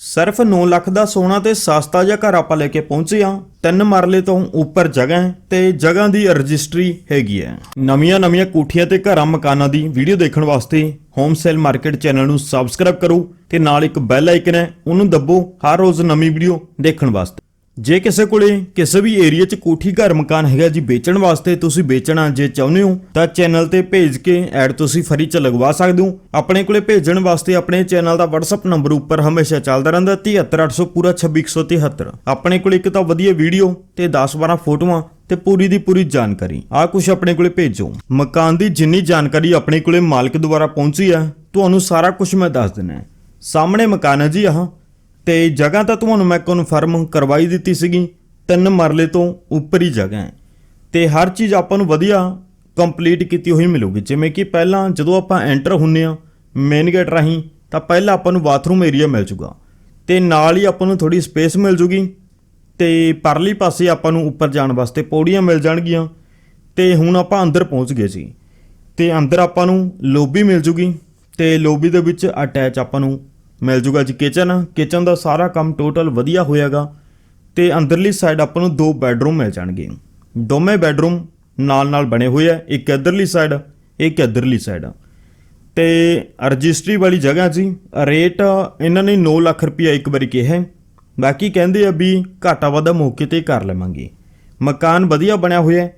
ਸਿਰਫ 9 ਲੱਖ ਦਾ ਸੋਨਾ ਤੇ ਸਸਤਾ ਜਿਹਾ ਘਰ ਆਪਾਂ ਲੈ ਕੇ ਪਹੁੰਚੇ ਆ ਤਿੰਨ ਮਰਲੇ ਤੋਂ ਉੱਪਰ ਜਗ੍ਹਾ ਹੈ ਤੇ ਜਗ੍ਹਾ ਦੀ ਰਜਿਸਟਰੀ ਹੈਗੀ ਹੈ। ਨਵੀਆਂ ਨਵੀਆਂ ਕੋਠੀਆਂ ਤੇ ਘਰਾਂ ਮਕਾਨਾਂ ਦੀ ਵੀਡੀਓ ਦੇਖਣ ਵਾਸਤੇ ਹੋਮ ਸੇਲ ਮਾਰਕੀਟ ਚੈਨਲ ਨੂੰ ਸਬਸਕ੍ਰਾਈਬ ਕਰੋ ਤੇ ਨਾਲ ਇੱਕ ਬੈਲ ਆਈਕਨ ਹੈ, ਉਹਨੂੰ ਦੱਬੋ ਹਰ ਰੋਜ਼ ਨਵੀਂ ਵੀਡੀਓ ਦੇਖਣ ਵਾਸਤੇ। ਜੇ ਕਿਸੇ ਕੋਲੇ ਕਿਸੇ ਵੀ ਏਰੀਆ 'ਚ ਕੋਠੀ, ਘਰ, ਮਕਾਨ ਹੈਗਾ ਜੀ ਵੇਚਣ ਵਾਸਤੇ ਤੁਸੀਂ ਵੇਚਣਾ ਜੇ ਚਾਹੁੰਦੇ ਹੋ, ਤਾਂ ਚੈਨਲ ਤੇ ਭੇਜ ਕੇ ਐਡ ਤੁਸੀਂ ਫਰੀ 'ਚ ਲਗਵਾ ਸਕਦੇ ਹੋ। ਆਪਣੇ ਕੋਲੇ ਭੇਜਣ ਵਾਸਤੇ ਆਪਣੇ ਚੈਨਲ ਦਾ WhatsApp ਨੰਬਰ ਉੱਪਰ ਹਮੇਸ਼ਾ ਚੱਲਦਾ ਰਹਿੰਦਾ 73800 ਪੂਰਾ 26173 ਆਪਣੇ ਕੋਲੇ ਇੱਕ ਤਾਂ ਵਧੀਆ ਵੀਡੀਓ ਤੇ 10-12 ਫੋਟੋਆਂ ਤੇ ਪੂਰੀ ਦੀ ਪੂਰੀ ਜਾਣਕਾਰੀ। ਆ ਕੁਝ ਆਪਣੇ ਕੋਲੇ ਭੇਜੋ। ਮਕਾਨ ਦੀ ਜਿੰਨੀ ਜਾਣਕਾਰੀ ਆਪਣੇ ਕੋਲੇ ਮਾਲਕ ਦੁਆਰਾ ਪਹੁੰਚੀ ਆ ਤੁਹਾਨੂੰ ਸਾਰਾ ਕੁਝ ਮੈਂ ਦੱਸ ਦਿੰਦਾ ਸਾਹਮਣੇ ਮਕਾਨ ਹੈ ਜੀ ਆਹ। ਤੇ ਜਗ੍ਹਾ ਤਾਂ ਤੁਹਾਨੂੰ ਮੈਂ ਕਨਫਰਮ ਕਰਵਾਈ ਦਿੱਤੀ ਸੀਗੀ। ਤਿੰਨ ਮਰਲੇ ਤੋਂ ਉੱਪਰ ਹੀ ਜਗ੍ਹਾ ਹੈ। ਤੇ ਹਰ ਚੀਜ਼ ਆਪਾਂ ਨੂੰ ਵਧੀਆ ਕੰਪਲੀਟ ਕੀਤੀ ਹੋਈ ਮਿਲੂਗੀ। ਜਿਵੇਂ ਕਿ ਪਹਿਲਾਂ ਜਦੋਂ ਆਪਾਂ ਐਂਟਰ ਹੁੰਨੇ ਆ ਮੇਨ ਗੇਟ ਰਾਹੀਂ, ਤਾਂ ਪਹਿਲਾਂ ਆਪਾਂ ਨੂੰ ਬਾਥਰੂਮ ਏਰੀਆ ਮਿਲ ਜੂਗਾ। ਤੇ ਨਾਲ ਹੀ ਆਪਾਂ ਨੂੰ ਥੋੜੀ ਸਪੇਸ ਮਿਲ ਜੂਗੀ। ਤੇ ਪਰਲੀ ਪਾਸੇ ਆਪਾਂ ਨੂੰ ਉੱਪਰ ਜਾਣ ਵਾਸਤੇ ਪੌੜੀਆਂ ਮਿਲ ਜਾਣਗੀਆਂ। ਤੇ ਹੁਣ ਆਪਾਂ ਅੰਦਰ ਪਹੁੰਚ ਗਏ ਸੀ। ਤੇ ਅੰਦਰ ਆਪਾਂ ਨੂੰ ਲੋਬੀ ਮਿਲ ਜੂਗੀ। ਤੇ ਲੋਬੀ ਦੇ ਵਿੱਚ ਅਟੈਚ ਆਪਾਂ ਨੂੰ ਮਿਲ ਜੂਗਾ ਜੀ ਕਿਚਨ ਕਿਚਨ ਦਾ ਸਾਰਾ ਕੰਮ ਟੋਟਲ ਵਧੀਆ ਹੋਇਆਗਾ। ਤੇ ਅੰਦਰਲੀ ਸਾਈਡ ਆਪਾਂ ਨੂੰ ਦੋ ਬੈੱਡਰੂਮ ਮਿਲ ਜਾਣਗੇ। ਦੋਵੇਂ ਬੈੱਡਰੂਮ ਨਾਲ ਨਾਲ ਬਣੇ ਹੋਏ ਆ, ਇੱਕ ਇੱਧਰਲੀ ਸਾਈਡ ਇੱਕ ਇੱਧਰਲੀ ਸਾਈਡ ਤੇ ਰਜਿਸਟਰੀ ਵਾਲੀ ਜਗ੍ਹਾ ਜੀ ਰੇਟ ਇਹਨਾਂ ਨੇ 9 ਲੱਖ ਰੁਪਇਆ ਇੱਕ ਵਾਰੀ ਕਿਹਾ ਹੈ। ਬਾਕੀ ਕਹਿੰਦੇ ਆ ਵੀ ਘਾਟਾ ਵਾਧਾ ਮੌਕੇ ਤੇ ਕਰ ਲਵਾਂਗੇ। ਮਕਾਨ ਵਧੀਆ ਬਣਿਆ ਹੋਇਆ ਹੈ।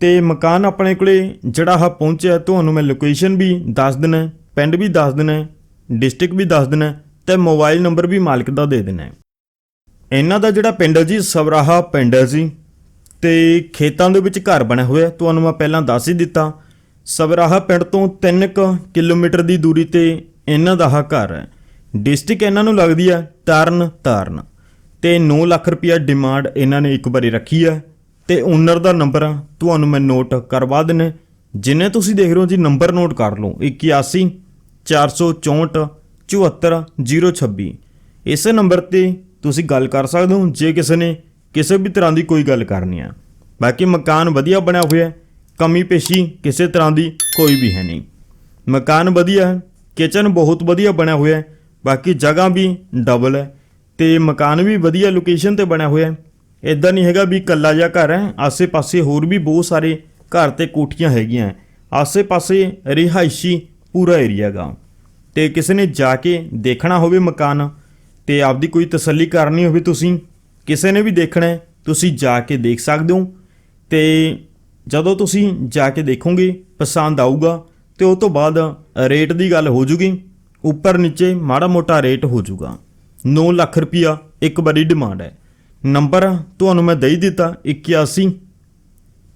ਤੇ ਮਕਾਨ ਆਪਣੇ ਕੋਲੇ ਜਿਹੜਾ ਆ ਪਹੁੰਚਿਆ, ਤੁਹਾਨੂੰ ਮੈਂ ਲੋਕੇਸ਼ਨ ਵੀ ਦੱਸ ਦੇਣਾ ਪਿੰਡ ਵੀ ਦੱਸ ਦੇਣਾ ਡਿਸਟ੍ਰਿਕਟ ਵੀ ਦੱਸ ਦੇਣਾ ਹੈ ਤੇ ਮੋਬਾਈਲ ਨੰਬਰ ਵੀ ਮਾਲਕ ਦਾ ਦੇ ਦੇਣਾ ਇਹਨਾਂ ਦਾ ਜਿਹੜਾ ਪਿੰਡ ਹੈ ਜੀ, ਸਵਰਾਹਾ ਪਿੰਡ ਹੈ ਜੀ, ਤੇ ਖੇਤਾਂ ਦੇ ਵਿੱਚ ਘਰ ਬਣਿਆ ਹੋਇਆ। ਤੁਹਾਨੂੰ ਮੈਂ ਪਹਿਲਾਂ ਦੱਸ ਹੀ ਦਿੱਤਾ, ਸਵਰਾਹਾ ਪਿੰਡ ਤੋਂ 3 ਕਿਲੋਮੀਟਰ ਦੀ ਦੂਰੀ ਤੇ ਇਹਨਾਂ ਦਾ ਹਾ ਘਰ ਹੈ। ਡਿਸਟ੍ਰਿਕਟ ਇਹਨਾਂ ਨੂੰ ਲੱਗਦੀ ਹੈ ਤਰਨ ਤਾਰਨ ਤੇ 9 ਲੱਖ ਰੁਪਇਆ ਡਿਮਾਂਡ ਇਹਨਾਂ ਨੇ ਇੱਕ ਵਾਰੀ ਰੱਖੀ ਹੈ ਤੇ ਓਨਰ ਦਾ ਨੰਬਰ ਤੁਹਾਨੂੰ ਮੈਂ ਨੋਟ ਕਰਵਾ ਦਿੰਨੇ ਜਿੰਨੇ ਤੁਸੀਂ ਦੇਖ ਰਹੇ ਹੋ ਜੀ, ਨੰਬਰ ਨੋਟ ਕਰ ਲਓ 81 464 74026 ਇਸ ਨੰਬਰ ਤੇ ਤੁਸੀਂ ਗੱਲ ਕਰ ਸਕਦੇ ਹੋ, ਜੇ ਕਿਸੇ ਨੇ ਕਿਸੇ ਵੀ ਤਰ੍ਹਾਂ ਦੀ ਕੋਈ ਗੱਲ ਕਰਨੀ ਹੈ ਬਾਕੀ ਮਕਾਨ ਵਧੀਆ ਬਣਿਆ ਹੋਇਆ ਹੈ, ਕਮੀ ਪੇਸ਼ੀ ਕਿਸੇ ਤਰ੍ਹਾਂ ਦੀ ਕੋਈ ਵੀ ਹੈ ਨਹੀਂ। ਮਕਾਨ ਵਧੀਆ ਹੈ ਕਿਚਨ ਬਹੁਤ ਵਧੀਆ ਬਣਿਆ ਹੋਇਆ ਹੈ, ਬਾਕੀ ਜਗ੍ਹਾ ਵੀ ਡਬਲ ਹੈ ਤੇ ਮਕਾਨ ਵੀ ਵਧੀਆ ਲੋਕੇਸ਼ਨ ਤੇ ਬਣਿਆ ਹੋਇਆ ਹੈ। ਇਦਾਂ ਨਹੀਂ ਹੈਗਾ ਵੀ ਇਕੱਲਾ ਜਿਹਾ ਘਰ ਹੈ, ਆਸੇ-ਪਾਸੇ ਹੋਰ ਵੀ ਬਹੁਤ ਸਾਰੇ ਘਰ ਤੇ ਕੋਠੀਆਂ ਹੈਗੀਆਂ ਆਸੇ-ਪਾਸੇ ਰਿਹਾਇਸ਼ੀ ਪੂਰਾ ਏਰੀਆ ਗਾ। ਤੇ ਕਿਸੇ ਨੇ ਜਾ ਕੇ ਦੇਖਣਾ ਹੋਵੇ ਮਕਾਨ, ਤੇ ਆਪਦੀ ਕੋਈ ਤਸੱਲੀ ਕਰਨੀ ਹੋਵੇ ਤੁਸੀਂ, ਕਿਸੇ ਨੇ ਵੀ ਦੇਖਣਾ ਤੁਸੀਂ ਜਾ ਕੇ ਦੇਖ ਸਕਦੇ ਹੋ। ਤੇ ਜਦੋਂ ਤੁਸੀਂ ਜਾ ਕੇ ਦੇਖੋਗੇ, ਪਸੰਦ ਆਊਗਾ, ਤੇ ਉਸ ਤੋਂ ਬਾਅਦ ਰੇਟ ਦੀ ਗੱਲ ਹੋ ਜੂਗੀ। ਉੱਪਰ ਨੀਚੇ ਮਾੜਾ ਮੋਟਾ ਰੇਟ ਹੋ ਜੂਗਾ। 9 ਲੱਖ ਰੁਪਿਆ ਇੱਕ ਵਾਰੀ ਡਿਮਾਂਡ ਹੈ। ਨੰਬਰ ਤੁਹਾਨੂੰ ਮੈਂ ਦੇ ਹੀ ਦਿੱਤਾ 81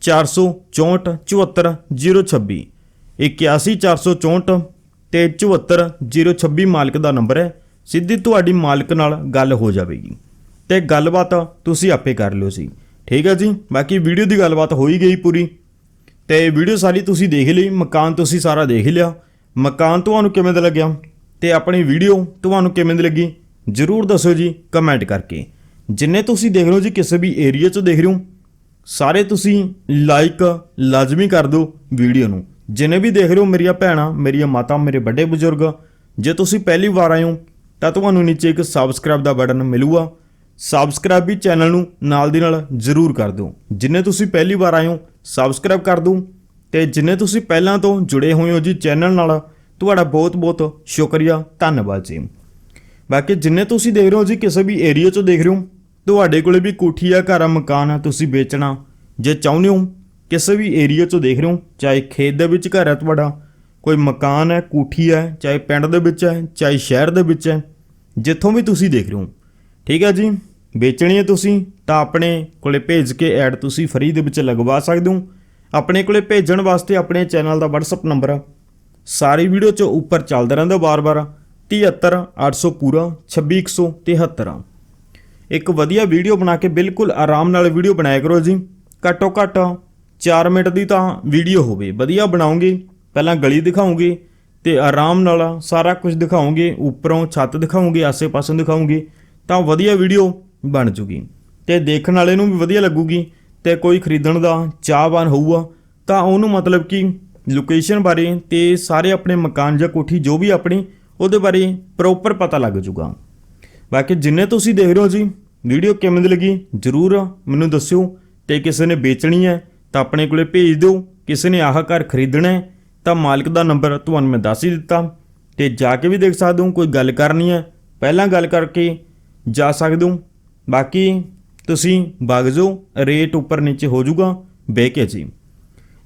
464 74026 81464 ਤੇ 74026 ਮਾਲਕ ਦਾ ਨੰਬਰ ਹੈ। ਸਿੱਧੀ ਤੁਹਾਡੀ ਮਾਲਕ ਨਾਲ ਗੱਲ ਹੋ ਜਾਵੇਗੀ। ਤੇ ਗੱਲਬਾਤ ਤੁਸੀਂ ਆਪੇ ਕਰ ਲਿਓ ਸੀ। ਠੀਕ ਹੈ ਜੀ? ਬਾਕੀ ਵੀਡੀਓ ਦੀ ਗੱਲਬਾਤ ਹੋਈ ਗਈ ਪੂਰੀ। ਤੇ ਵੀਡੀਓ ਸਾਰੀ ਤੁਸੀਂ ਦੇਖ ਲਈ, ਮਕਾਨ ਤੁਸੀਂ ਸਾਰਾ ਦੇਖ ਲਿਆ। ਮਕਾਨ ਤੁਹਾਨੂੰ ਕਿਵੇਂ ਦਾ ਲੱਗਿਆ? ਤੇ ਆਪਣੀ ਵੀਡੀਓ ਤੁਹਾਨੂੰ ਕਿਵੇਂ ਦੀ ਲੱਗੀ? ਜਰੂਰ ਦੱਸੋ ਜੀ ਕਮੈਂਟ ਕਰਕੇ। ਜਿੰਨੇ ਤੁਸੀਂ ਦੇਖ ਰਹੇ ਹੋ ਜੀ, ਕਿਸੇ ਵੀ ਏਰੀਆ 'ਚ ਦੇਖ ਰਹੇ ਹੋ, ਸਾਰੇ ਤੁਸੀਂ ਲਾਈਕ ਲਾਜ਼ਮੀ ਕਰ ਦਿਓ ਵੀਡੀਓ ਨੂੰ। ਜਿਨੇ ਵੀ ਦੇਖ ਰਹੇ ਹੋ ਮੇਰੀਆਂ ਭੈਣਾਂ, ਮੇਰੀਆਂ ਮਾਤਾ, ਮੇਰੇ ਵੱਡੇ ਬਜ਼ੁਰਗ, ਜੇ ਤੁਸੀਂ ਪਹਿਲੀ ਵਾਰ ਆਏ ਹੋ, ਤਾਂ ਤੁਹਾਨੂੰ ਨੀਚੇ ਇੱਕ ਸਬਸਕ੍ਰਾਈਬ ਦਾ ਬਟਨ ਮਿਲੂਗਾ। ਸਬਸਕ੍ਰਾਈਬ ਵੀ ਚੈਨਲ ਨੂੰ ਨਾਲ ਦੀ ਨਾਲ ਜ਼ਰੂਰ ਕਰ ਦਿਓ। ਜਿੰਨੇ ਤੁਸੀਂ ਪਹਿਲੀ ਵਾਰ ਆਏ ਹੋ ਸਬਸਕ੍ਰਾਈਬ ਕਰ ਦਿਓ। ਤੇ ਜਿੰਨੇ ਤੁਸੀਂ ਪਹਿਲਾਂ ਤੋਂ ਜੁੜੇ ਹੋਏ ਹੋ ਜੀ ਚੈਨਲ ਨਾਲ, ਤੁਹਾਡਾ ਬਹੁਤ-ਬਹੁਤ ਸ਼ੁਕਰੀਆ। ਧੰਨਵਾਦ ਜੀ। ਬਾਕੀ ਜਿੰਨੇ ਤੁਸੀਂ ਦੇਖ ਰਹੇ ਹੋ ਜੀ ਕਿਸੇ ਵੀ ਏਰੀਆ 'ਚੋਂ ਦੇਖ ਰਹੇ ਹੋ, ਤੁਹਾਡੇ ਕੋਲੇ ਵੀ ਕੋਠੀ ਆ, ਘਰ ਆ, ਮਕਾਨ ਆ, ਤੁਸੀਂ ਵੇਚਣਾ। ਜੇ ਚਾਹੁੰਦੇ ਹੋ ਕਿਸੇ ਵੀ ਏਰੀਆ 'ਚੋਂ ਦੇਖ ਰਹੇ ਹੋ, ਚਾਹੇ ਖੇਤ ਦੇ ਵਿੱਚ ਘਰ ਹੈ ਤੁਹਾਡਾ, ਕੋਈ ਮਕਾਨ ਹੈ, ਕੋਠੀ ਹੈ, ਚਾਹੇ ਪਿੰਡ ਦੇ ਵਿੱਚ ਹੈ, ਚਾਹੇ ਸ਼ਹਿਰ ਦੇ ਵਿੱਚ ਹੈ, ਜਿੱਥੋਂ ਵੀ ਤੁਸੀਂ ਦੇਖ ਰਹੇ ਹੋ। ਠੀਕ ਹੈ ਜੀ? ਵੇਚਣੀ ਹੈ ਤੁਸੀਂ, ਤਾਂ ਆਪਣੇ ਕੋਲੇ ਭੇਜ ਕੇ ਐਡ ਤੁਸੀਂ ਫਰੀ ਦੇ ਵਿੱਚ ਲਗਵਾ ਸਕਦੇ ਹੋ। ਆਪਣੇ ਕੋਲੇ ਭੇਜਣ ਵਾਸਤੇ ਆਪਣੇ ਚੈਨਲ ਦਾ WhatsApp ਨੰਬਰ ਆ। ਸਾਰੀ ਵੀਡੀਓ 'ਚ ਉੱਪਰ ਚੱਲਦਾ ਰਹਿੰਦਾ ਬਾਰ-ਬਾਰ 73 800 ਪੂਰਾ 26173 ਇੱਕ ਵਧੀਆ ਵੀਡੀਓ ਬਣਾ ਕੇ ਬਿਲਕੁਲ ਆਰਾਮ ਨਾਲ ਵੀਡੀਓ ਬਣਾਇਆ ਕਰੋ ਜੀ। ਘੱਟੋ ਘੱਟ 4 ਮਿੰਟ ਦੀ ਤਾਂ ਵੀਡੀਓ ਹੋਵੇ। ਵਧੀਆ ਬਣਾਉਂਗੇ, ਪਹਿਲਾਂ ਗਲੀ ਦਿਖਾਉਂਗੇ ਤੇ ਆਰਾਮ ਨਾਲ ਸਾਰਾ ਕੁਝ ਦਿਖਾਉਂਗੇ, ਉੱਪਰੋਂ ਛੱਤ ਦਿਖਾਉਂਗੇ ਆਸੇ ਪਾਸੇ ਦਿਖਾਉਂਗੇ, ਤਾਂ ਵਧੀਆ ਵੀਡੀਓ ਬਣ ਜੂਗੀ। ਤੇ ਦੇਖਣ ਵਾਲੇ ਨੂੰ ਵੀ ਵਧੀਆ ਲੱਗੂਗੀ ਤੇ ਕੋਈ ਖਰੀਦਣ ਦਾ ਚਾਹਵਾਨ ਹੋਊਗਾ, ਤਾਂ ਉਹਨੂੰ ਮਤਲਬ ਕਿ ਲੋਕੇਸ਼ਨ ਬਾਰੇ ਤੇ ਸਾਰੇ ਆਪਣੇ ਮਕਾਨ ਜਾਂ ਕੋਠੀ ਜੋ ਵੀ ਆਪਣੀ, ਉਹਦੇ ਬਾਰੇ ਪ੍ਰੋਪਰ ਪਤਾ ਲੱਗ ਜੂਗਾ। ਬਾਕੀ ਜਿੰਨੇ ਤੁਸੀਂ ਦੇਖ ਰਹੇ ਹੋ ਜੀ ਵੀਡੀਓ ਕਿਵੇਂ ਦੀ ਲੱਗੀ, ਜਰੂਰ ਮੈਨੂੰ ਦੱਸਿਓ ਤੇ ਕਿਸੇ ਨੇ ਵੇਚਣੀ ਹੈ। ਤਾਂ ਆਪਣੇ ਕੋਲੇ ਭੇਜ ਦਿਓ। ਕਿਸੇ ਨੇ ਆਹ ਘਰ ਖਰੀਦਣਾ ਹੈ, ਤਾਂ ਮਾਲਕ ਦਾ ਨੰਬਰ ਤੁਹਾਨੂੰ ਮੈਂ ਦੱਸ ਹੀ ਦਿੱਤਾ। ਤੇ ਜਾ ਕੇ ਵੀ ਦੇਖ ਸਕਦੇ ਹੋ, ਕੋਈ ਗੱਲ ਕਰਨੀ ਹੈ। ਪਹਿਲਾਂ ਗੱਲ ਕਰਕੇ ਜਾ ਸਕਦੇ ਹੋ। ਬਾਕੀ ਤੁਸੀਂ ਵਗ ਜਾਓ, ਰੇਟ ਉੱਪਰ ਨੀਚੇ ਹੋ ਜਾਊਗਾ, ਬਹਿ ਕੇ ਜੀ।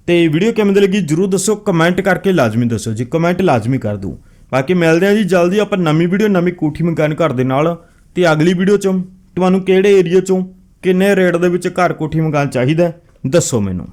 ਤੇ ਵੀਡੀਓ ਕਿਵੇਂ ਦੀ ਲੱਗੀ ਜਰੂਰ ਦੱਸੋ ਕਮੈਂਟ ਕਰਕੇ ਲਾਜ਼ਮੀ ਦੱਸੋ ਜੀ। ਕਮੈਂਟ ਲਾਜ਼ਮੀ ਕਰ ਦਿਓ। ਬਾਕੀ ਮਿਲਦੇ ਹਾਂ ਜੀ ਜਲਦੀ, ਆਪਾਂ ਨਵੀਂ ਵੀਡੀਓ, ਨਵੀਂ ਕੋਠੀ ਮਕਾਨ ਘਰ ਦੇ ਨਾਲ। ਤੇ ਅਗਲੀ ਵੀਡੀਓ ਚ ਤੁਹਾਨੂੰ ਕਿਹੜੇ ਏਰੀਆ ਚੋਂ, ਕਿੰਨੇ ਰੇਟ ਦੇ ਵਿੱਚ ਘਰ ਕੋਠੀ ਮਕਾਨ ਚਾਹੀਦਾ ਦੱਸੋ ਮੈਨੂੰ।